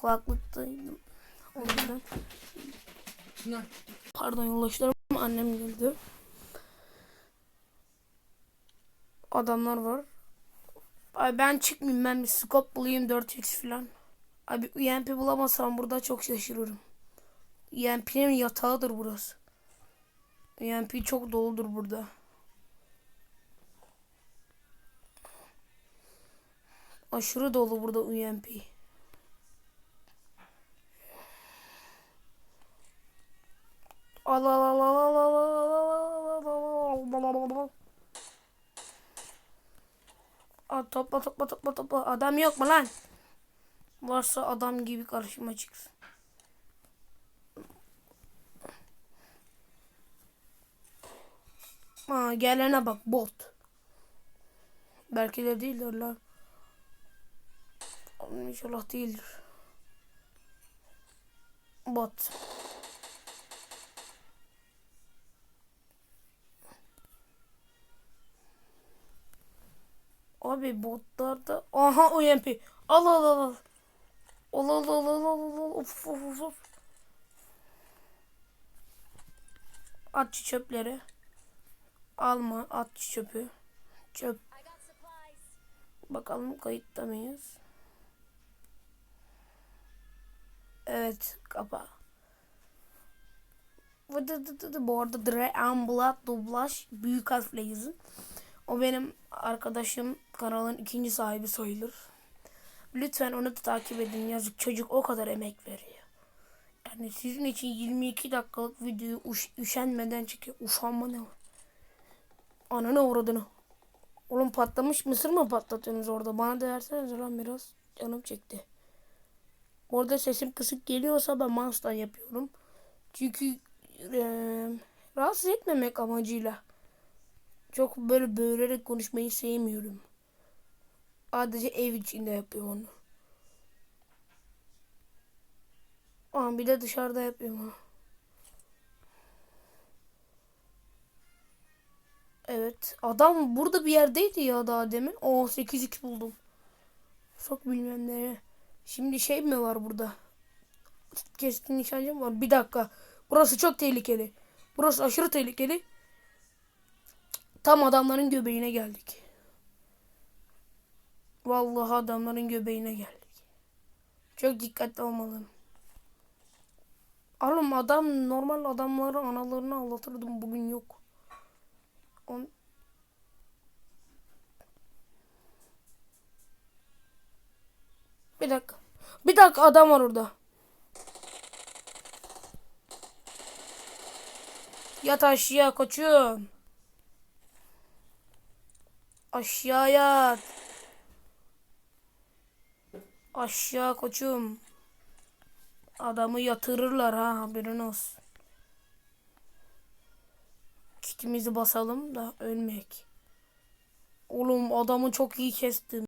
kulaklıktaydım. O yüzden. Şuna. Pardon yoldaşlarım annem geldi. Adamlar var. Ay ben çıkmayayım ben bir scope bulayım 4x falan. Abi UMP bulamazsam burada çok şaşırırım. UMP'nin yatağıdır burası. UMP çok doludur burada. Aşırı dolu burada UMP. Aa, topla topla topla topla. Adam yok mu lan? Varsa adam gibi karşıma çıksın. Aa, gelene bak bot. Belki de değildir lan. İnşallah değildir. Bot. Abi botlarda aha UMP. Al al al al. Al al al al al al. Of of of of. At çöpleri. Alma at çöpü. Çöp. Bakalım kayıtta mıyız? Evet kapa. Bu arada Dre Amblat dublaj büyük harfle yazın. O benim arkadaşım kanalın ikinci sahibi sayılır. Lütfen onu da takip edin. Yazık çocuk o kadar emek veriyor. Yani sizin için 22 dakikalık videoyu uş, üşenmeden çekiyor. Uşanma ne var? Ananı uğradığını. Oğlum patlamış mısır mı patlatıyorsunuz orada? Bana da lan biraz. Canım çekti. Orada sesim kısık geliyorsa ben mouse'dan yapıyorum. Çünkü eee, rahatsız etmemek amacıyla. Çok böyle böğürerek konuşmayı sevmiyorum. Sadece ev içinde yapıyorum onu. Aa, bir de dışarıda yapıyorum ha. Evet. Adam burada bir yerdeydi ya daha demin. Oo 8x buldum. Çok bilmem nereye. Şimdi şey mi var burada? Keskin nişancı mı var? Bir dakika. Burası çok tehlikeli. Burası aşırı tehlikeli. Tam adamların göbeğine geldik. Vallahi adamların göbeğine geldik. Çok dikkatli olmalıyım. Oğlum adam normal adamları analarını ağlatırdım bugün yok. On... Bir dakika. Bir dakika adam var orada. Yat aşağı koçum. Aşağı yat. Aşağı koçum. Adamı yatırırlar ha haberin olsun. Kitimizi basalım da ölmek. Oğlum adamı çok iyi kestim.